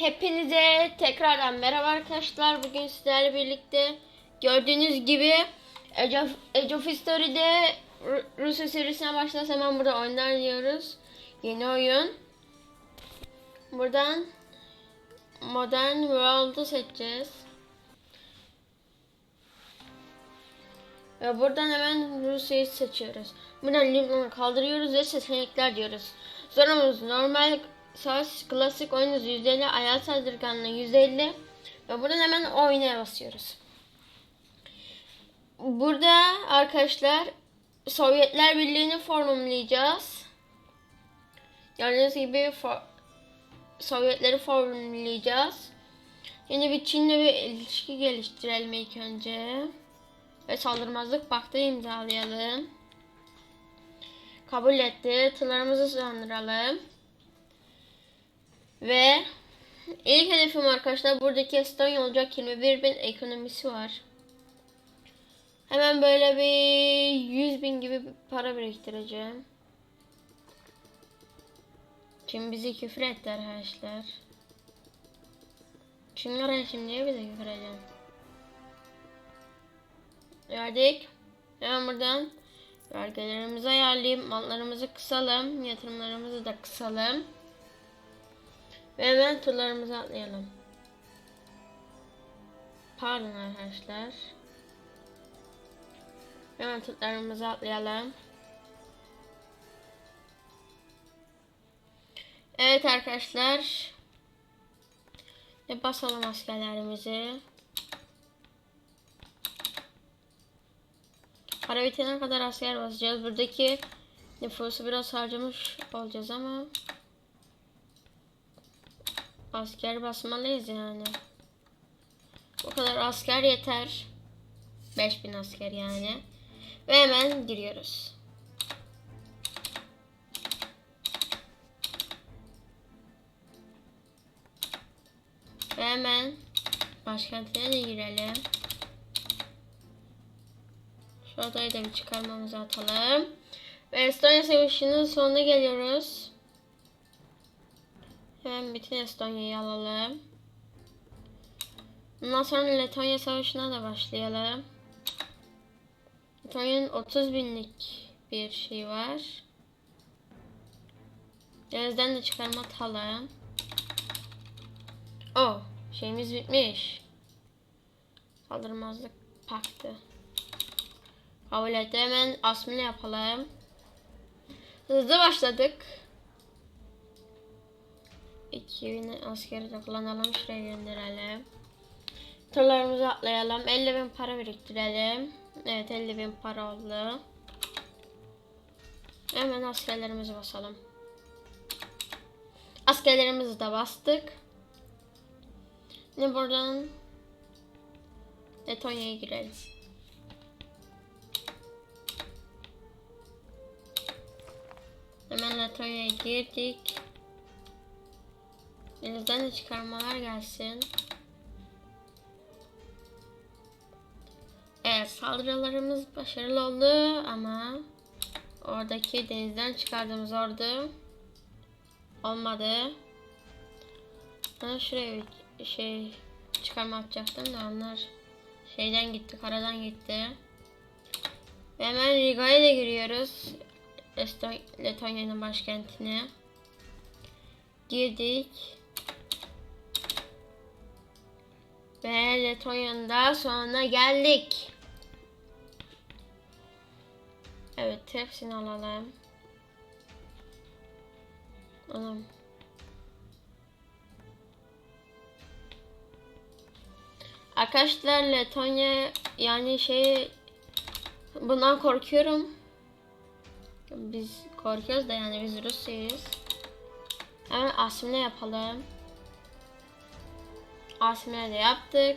Hepinize tekrardan merhaba arkadaşlar. Bugün sizlerle birlikte gördüğünüz gibi Age of, Age of History'de Ru- Rusya serisine başlarsa hemen burada oynar diyoruz. Yeni oyun. Buradan Modern World'u seçeceğiz. Ve buradan hemen Rusya'yı seçiyoruz. Buradan limanı kaldırıyoruz ve seçenekler diyoruz. Sorumuz normal savaş klasik oyun hızı %50, ayağı saldırganlığı %50 ve buradan hemen oynaya basıyoruz. Burada arkadaşlar Sovyetler Birliği'ni formüleyeceğiz. Gördüğünüz gibi fo- Sovyetleri formüleyeceğiz. Yeni bir Çin'le bir ilişki geliştirelim ilk önce. Ve saldırmazlık paktı imzalayalım. Kabul etti. Tırlarımızı sandıralım. Ve ilk hedefim arkadaşlar buradaki Estonya olacak 21 bin ekonomisi var. Hemen böyle bir 100 bin gibi para biriktireceğim. Şimdi bizi küfür etti arkadaşlar. Şimdi oraya şimdiye bize küfür edeceğim. Verdik. Hemen buradan vergilerimizi ayarlayayım. Mallarımızı kısalım. Yatırımlarımızı da kısalım. Ve hemen turlarımızı atlayalım. Pardon arkadaşlar. Hemen turlarımızı atlayalım. Evet arkadaşlar. Ve basalım askerlerimizi. Para bitene kadar asker basacağız. Buradaki nüfusu biraz harcamış olacağız ama asker basmalıyız yani. Bu kadar asker yeter. 5000 asker yani. Ve hemen giriyoruz. Ve hemen başkentine de girelim. Şu adayı da bir çıkarmamızı atalım. Ve Estonya Savaşı'nın sonuna geliyoruz. Hemen bütün Estonya'yı alalım. Bundan sonra Letonya Savaşı'na da başlayalım. Letonya'nın 30 binlik bir şey var. Denizden de çıkarma atalım. Oh, şeyimiz bitmiş. Saldırmazlık paktı. Kabul etti. Hemen asmini yapalım. Hızlı başladık. 2000 askeri de kullanalım. Şuraya gönderelim. Tırlarımızı atlayalım. 50 bin para biriktirelim. Evet 50 bin para oldu. Hemen askerlerimizi basalım. Askerlerimizi de bastık. Ne buradan Letonya'ya girelim. Hemen Letonya'ya girdik. Denizden de çıkarmalar gelsin. Evet saldırılarımız başarılı oldu ama oradaki denizden çıkardığımız ordu olmadı. Ben şuraya bir şey çıkarma yapacaktım da onlar şeyden gitti, karadan gitti. Ve hemen Riga'ya da giriyoruz. Eston- Letonya'nın başkentine. Girdik. Ve Letonya'nın da sonuna geldik. Evet hepsini alalım. Alalım. Arkadaşlar Letonya yani şey bundan korkuyorum. Biz korkuyoruz da yani biz Rusya'yız. Hemen Asim'le yapalım. Asim'le de yaptık.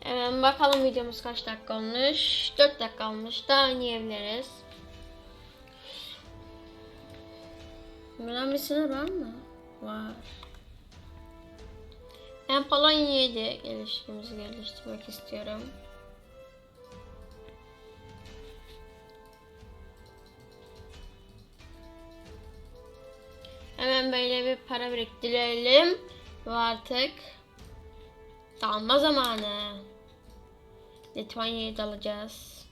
Hemen bakalım videomuz kaç dakika olmuş. 4 dakika olmuş. Daha oynayabiliriz. Buradan bir sınır var mı? Var. Ben Polonya'yı da geliştirmemizi geliştirmek istiyorum. Hemen böyle bir para biriktirelim. Ve artık dalma zamanı. Litvanya'yı dalacağız.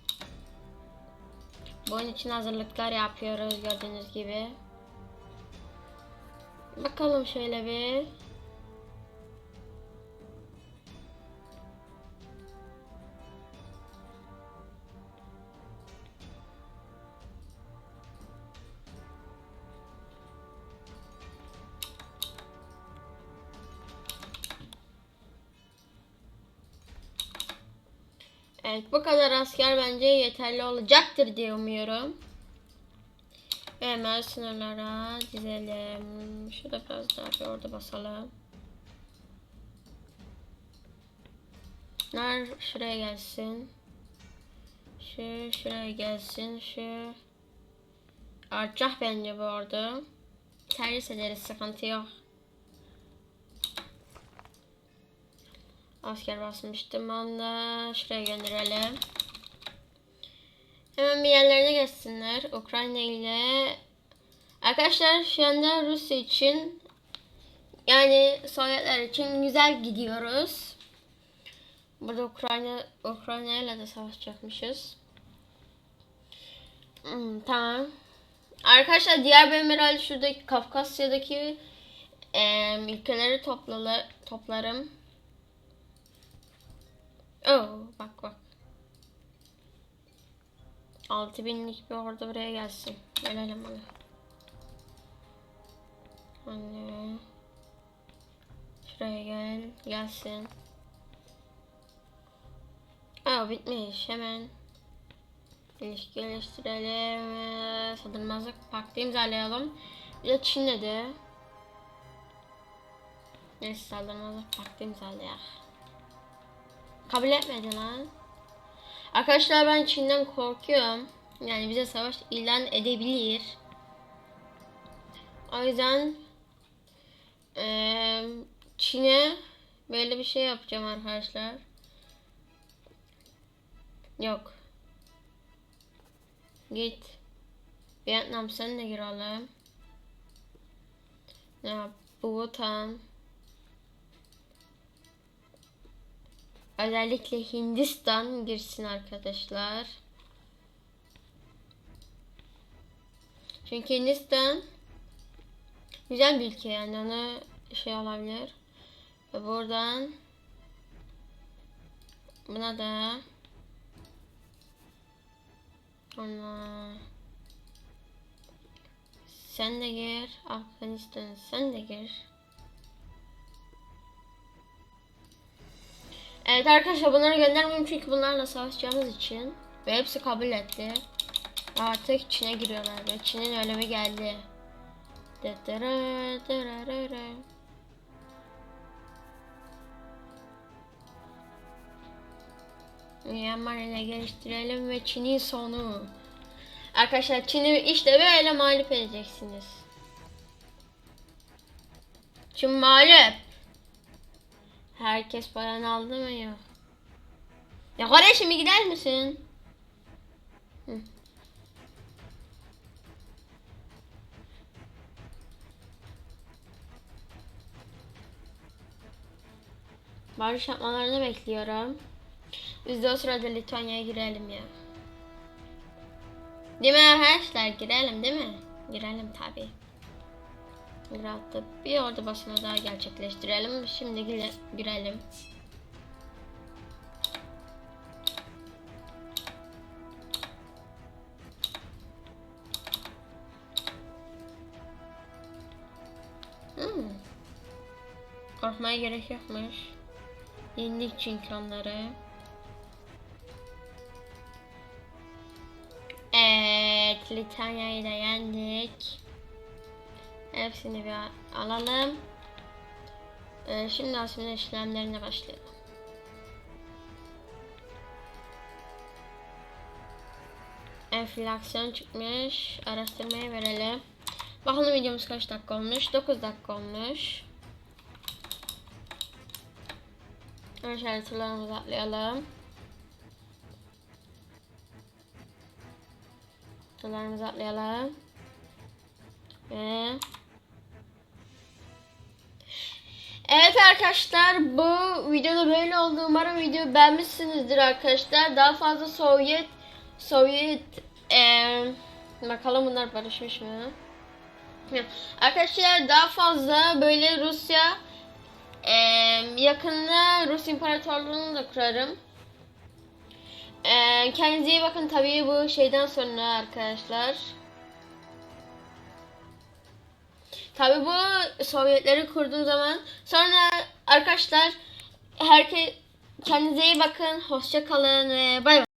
Bunun için hazırlıklar yapıyoruz gördüğünüz gibi. Bakalım şöyle bir. Evet bu kadar asker bence yeterli olacaktır diye umuyorum. Ve hemen sınırlara dizelim. Şurada biraz daha bir orada basalım. Nar şuraya gelsin. Şu şuraya gelsin. Şu artacak bence bu orada. Servis ederiz sıkıntı yok. Asker basmıştım. Onu şuraya gönderelim. Hemen bir yerlerine geçsinler. Ukrayna ile Arkadaşlar şu anda Rusya için yani Sovyetler için güzel gidiyoruz. Burada Ukrayna Ukrayna ile de savaşacakmışız. Hmm, tamam. Arkadaşlar diğer bölüm herhalde şuradaki Kafkasya'daki e, ülkeleri toplalı, toplarım. Oh, bak bak. 6000'lik bir orada buraya gelsin. Gelelim ona. Anne. Şuraya gel. Gelsin. Aa bitmiş. Hemen ilişki geliştirelim. Sadırmazlık paktı imzalayalım. Bir de Çin'le de. Neyse saldırmazlık paktı imzalayalım. Kabul etmedi lan. Arkadaşlar ben Çin'den korkuyorum. Yani bize savaş ilan edebilir. O yüzden eee, Çin'e böyle bir şey yapacağım arkadaşlar. Yok. Git. Vietnam sen de gir oğlum. Ya Bhutan. Özellikle Hindistan girsin arkadaşlar. Çünkü Hindistan güzel bir ülke yani ona şey olabilir. Ve buradan buna da ona sen de gir Afganistan sen de gir. Evet arkadaşlar bunları göndermiyorum çünkü bunlarla savaşacağımız için. Ve hepsi kabul etti. Artık Çin'e giriyorlar ve Çin'in ölümü geldi. Myanmar ile geliştirelim ve Çin'in sonu. Arkadaşlar Çin'i işte böyle mağlup edeceksiniz. Çin mağlup. Herkes paranı aldı mı yok? Ya kardeşim bir gider misin? Hı. Barış yapmalarını bekliyorum. Biz de o sırada Litvanya'ya girelim ya. Değil mi arkadaşlar? Girelim değil mi? Girelim tabi. Rahatla bir orada basını daha gerçekleştirelim. Şimdi gire- girelim. Hmm. Korkmaya gerek yokmuş. Yendik çünkü onları. Evet, Litvanya'yı da yendik. Hepsini bir alalım. Ee, şimdi aslında işlemlerine başlayalım. Enflasyon çıkmış. Araştırmaya verelim. Bakalım videomuz kaç dakika olmuş? 9 dakika olmuş. Önce haritalarımızı atlayalım. Haritalarımızı atlayalım. Ve Evet arkadaşlar bu videoda böyle oldu. Umarım video beğenmişsinizdir arkadaşlar. Daha fazla Sovyet Sovyet eee, bakalım bunlar barışmış mı? Arkadaşlar daha fazla böyle Rusya eee, yakında Rus İmparatorluğu'nu da kurarım. Eee kendinize iyi bakın tabii bu şeyden sonra arkadaşlar. Tabii bu Sovyetleri kurduğum zaman sonra arkadaşlar herkes kendinize iyi bakın. Hoşça kalın ve bay bay.